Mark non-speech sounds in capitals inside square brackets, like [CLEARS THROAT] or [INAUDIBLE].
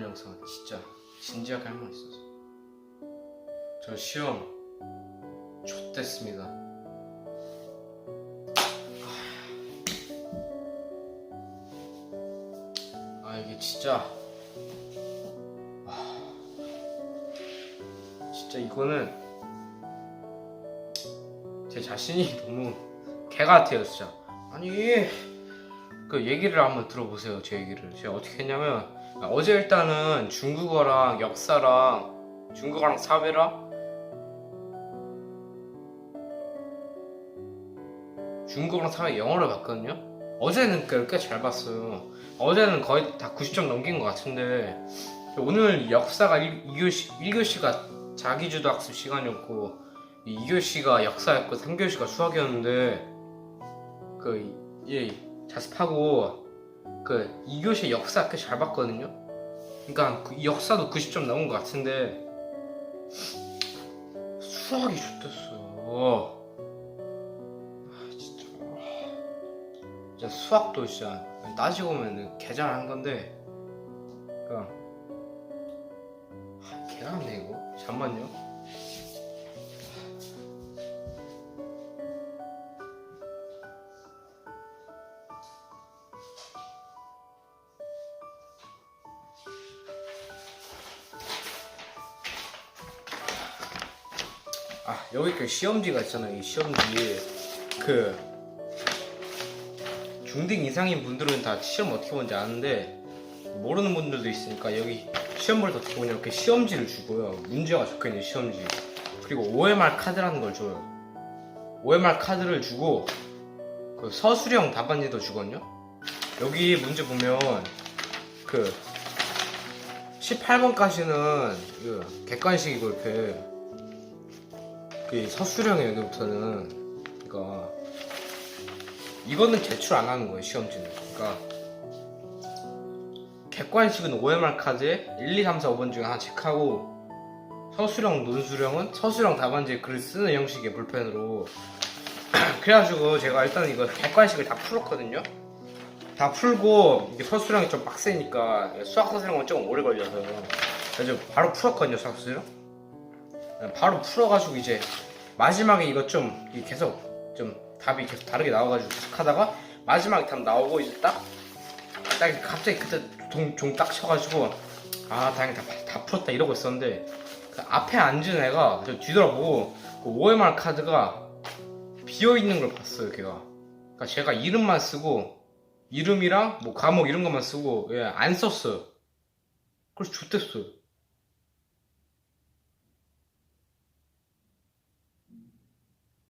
영상 진짜 진지하게 할 말 있어서. 저 시험 좆됐습니다. 아 이게 진짜. 아, 진짜 이거는 제 자신이 [LAUGHS] 너무 개 같아요 진짜. 아니 그 얘기를 한번 들어보세요 제 얘기를. 제가 어떻게 했냐면 아, 어제 일단은 중국어랑 역사랑 중국어랑 사회랑 중국어랑 사회 영어를 봤거든요. 어제는 꽤 잘 봤어요. 어제는 거의 다 90점 넘긴 것 같은데 오늘 역사가 2교시, 1교시가 자기주도 학습 시간이었고 2교시가 역사였고 3교시가 수학이었는데 그 예, 자습하고 그 2교시 역사 꽤 잘 봤거든요. 그러니까 그 역사도 90점 넘은 것 같은데 수학이 좋댔어. 아, 진짜. 진짜 수학도 진짜 따지고 보면 개잘한 건데. 그니까 개잘하네 이거? 잠만요 아 여기 그 시험지가 있잖아요 이 시험지. 그 중등 이상인 분들은 다 시험 어떻게 보는지 아는데 모르는 분들도 있으니까 여기 시험을 어떻게 보냐 이렇게 시험지를 주고요. 문제가 적혀있는 시험지. 그리고 OMR 카드라는 걸 줘요. OMR 카드를 주고 그 서술형 답안지도 주거든요. 여기 문제 보면 그 18번까지는 그 객관식이고 이렇게 그 서술형이 여기부터는 그러니까 이거는 제출 안 하는 거예요 시험지는. 그러니까 객관식은 OMR 카드에 1, 2, 3, 4, 5번 중에 하나 체크하고 서술형, 논술형은 서술형 답안지에 글을 쓰는 형식의 볼펜으로. [CLEARS THROAT] 그래가지고 제가 일단 이거 객관식을 다 풀었거든요. 다 풀고 이게 서술형이 좀 빡세니까 수학 서술형은 조금 오래 걸려서 그래서 바로 풀었거든요 수학 서술형 바로 풀어가지고 이제 마지막에 이거 좀 계속 좀 답이 계속 다르게 나와가지고 계속 하다가 마지막에 답 나오고 이제 딱, 딱 갑자기 그때 종딱 쳐가지고 아 다행히 다, 다 풀었다 이러고 있었는데 그 앞에 앉은 애가 저 뒤돌아보고 그 OMR 카드가 비어있는 걸 봤어요 걔가. 그러니까 제가 이름만 쓰고 이름이랑 뭐 과목 이런 것만 쓰고 예, 안 썼어요. 그래서 좋댔어요